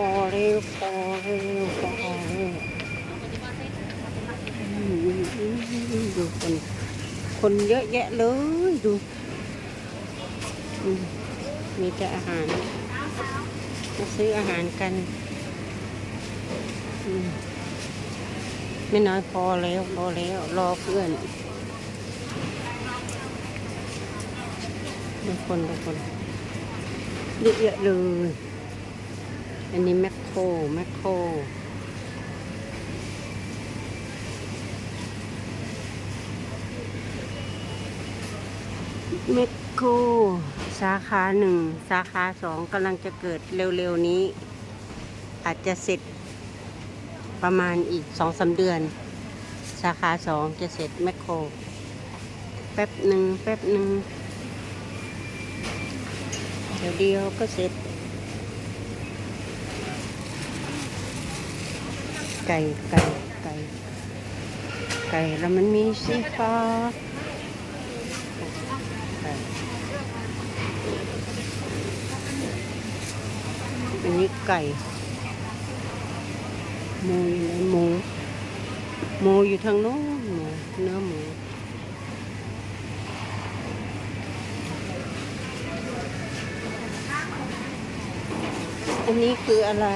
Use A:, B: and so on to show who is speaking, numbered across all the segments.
A: อเร็วพอเร็วพอเร็วดูคนคนเยอะแยะเลยดู มีแต่อาหารมาซื้ออาหารกันไม่น้อยพอแล้วพอแล้วรอเพื่อนดูคนดูคนเยอะๆเลย อันนี้แมคโครแมคโครแมคโครสาขาหนึ่งสาขาสองกำลังจะเกิดเร็วๆนี้ อาจจะเสร็จประมาณอีกสองสาเดือน สาขาสองจะเสร็จแมคโครแป๊บหนึ่งแป๊บหนึ่งเดี๋ยวเดียวก็เสร็จ ก่ไก่ไก่ไก่แล้วมันมีสีฟ้าอันนี้ไก่หมูอยู่ไหนหมูหมูอยู่ทางโน้นหมูเนื้อหมูอันนี้คืออะไร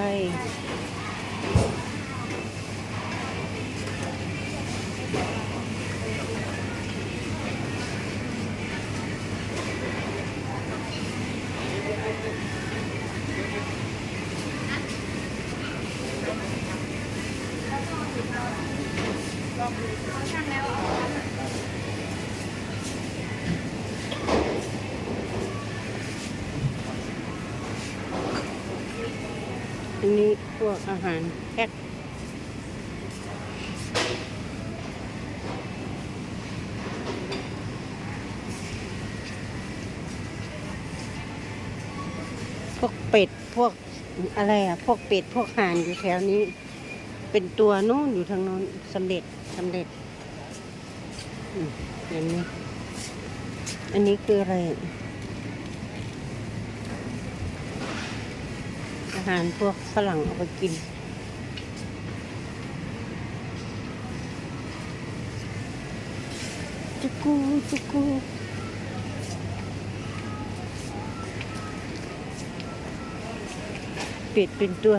A: อันนี้พวกอาหารแพ็คพวกเป็ด พวกอะไรอะ พวกเป็ด พวกห่านอยู่แถวนี้ เป็นตัวโน่นอยู่ทางโน้นสำเร็จสำเร็จอืมเห็นไหมอันนี้คืออะไร อาหารพวกฝรั่งเอาไปกินจุกูจุกูเป็ดเป็นตัว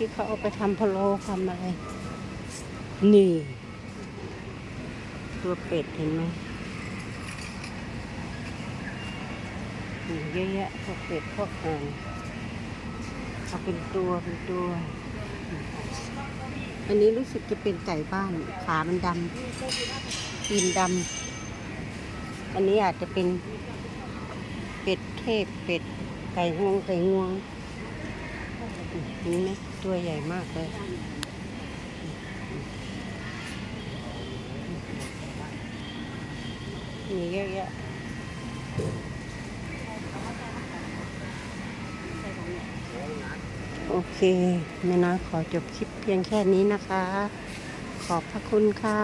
A: ที่เขาเอาไปทำพะโล้ทำอะไร นี่ ตัวเป็ดเห็นไหมนี่เยอะแยะพวกเป็ดพวกห่านเอาเป็นตัวเป็นตัว อันนี้รู้สึกจะเป็นไก่บ้าน ขามันดำตีนดำ อันนี้อาจจะเป็นเป็ดเทพเป็ดไก่งวงไก่งวง นี่ไหมตัวใหญ่มากเลยมีเยอะแยะโอเคแม่น้อยขอจบคลิปเพียงแค่นี้นะคะ ขอบพระคุณค่ะ